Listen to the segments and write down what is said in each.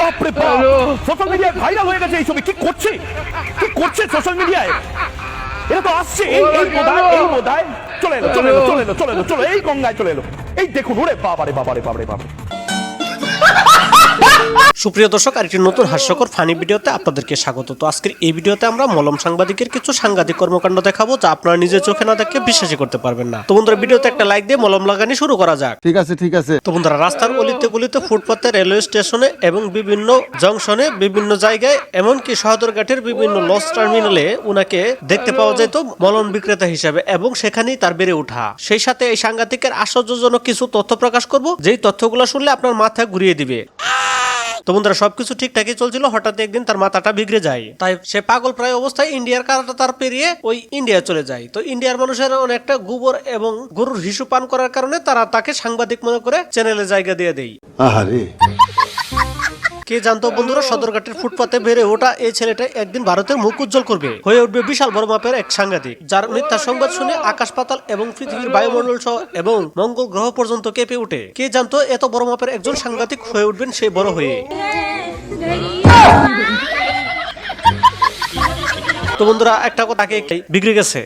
বাপরে বাপ। সোশ্যাল মিডিয়ায় ভাইরাল হয়ে গেছে এই ছবি কি করছে? কি করছে সোশ্যাল মিডিয়ায় এটা তো আসছে। এই এই মোদায় এই মোদায়। চলে এলো চলে এলো চলে এলো চলে এলো চলে এই গঙ্গায় চলে এলো। এই দেখুন ওরে বাবারে বাবারে বাবারে বাবারে। সুপ্রিয় দর্শক আরেকটি নতুন হাস্যকর ফানি ভিডিওতে আপনাদেরকে স্বাগত। তো আজকের এই ভিডিওতে আমরা মলম সাংবাদিকের কিছু সাংঘাতিক কর্মকাণ্ড দেখাবো যা আপনারা নিজের চোখে না দেখে বিশ্বাসই করতে পারবেন না। তো বন্ধুরা ভিডিওতে একটা লাইক দিয়ে মলম লাগানি শুরু করা যাক। ঠিক আছে ঠিক আছে। তো বন্ধুরা রাস্তার গলিতে গলিতে ফুটপাতে রেলওয়ে স্টেশনে এবং বিভিন্ন জংশনে বিভিন্ন জায়গায় এমনকি সদরঘাটের বিভিন্ন লস টার্মিনালে উনাকে দেখতে পাওয়া যেত মলম বিক্রেতা হিসাবে এবং সেখানেই তার বেড়ে ওঠা। সেই সাথে এই সাংঘাতিকের আশ্চর্যজনক কিছু তথ্য প্রকাশ করব যেই তথ্যগুলো শুনলে আপনার মাথা ঘুরিয়ে দিবে। তো বন্ধুরা, সবকিছু ঠিকঠাকই চলছিল। হঠাৎ একদিন তার মাথাটা বিগড়ে যায়। তাই সে পাগল প্রায় অবস্থায় ইন্ডিয়ার কারাটা তার পেরিয়ে ওই ইন্ডিয়া চলে যায়। তো ইন্ডিয়ার মানুষের অনেকটা গোবর এবং গরুর হিসু পান করার কারণে তারা তাকে সাংবাদিক মনে করে চ্যানেলে জায়গা দিয়ে দেয়। আহারে। কে জানতো? বন্ধুরা, সদরঘাটের ফুটপাতে বেড়ে ওঠা এই ছেলেটা একদিন ভারতের মুখ উজ্জ্বল করবে। হয়ে উঠবে বিশাল বড় মাপের এক সাংঘাতিক যার মিথ্যা সংবাদ শুনে আকাশ পাতাল এবং পৃথিবীর বায়ুমণ্ডল সহ এবং মঙ্গল গ্রহ পর্যন্ত কেঁপে ওঠে। কে জানতো এত বড় মাপের একজন সাংঘাতিক হয়ে উঠবেন সে বড় হয়ে? তো বন্ধুরা, একটা কথা বিগড়ে গেছে।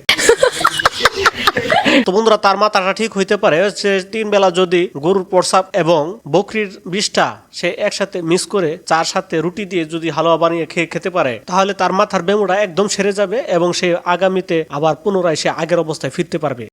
তো বন্ধুরা, তার মাথাটা ঠিক হইতে পারে সে তিন বেলা যদি গরুর প্রসাব এবং বকরির বিষটা সে একসাথে মিস করে চার সাথে রুটি দিয়ে যদি হালুয়া বানিয়ে খেয়ে খেতে পারে, তাহলে তার মাথার বেমুটা একদম সেরে যাবে এবং সে আগামীতে আবার পুনরায় সে আগের অবস্থায় ফিরতে পারবে।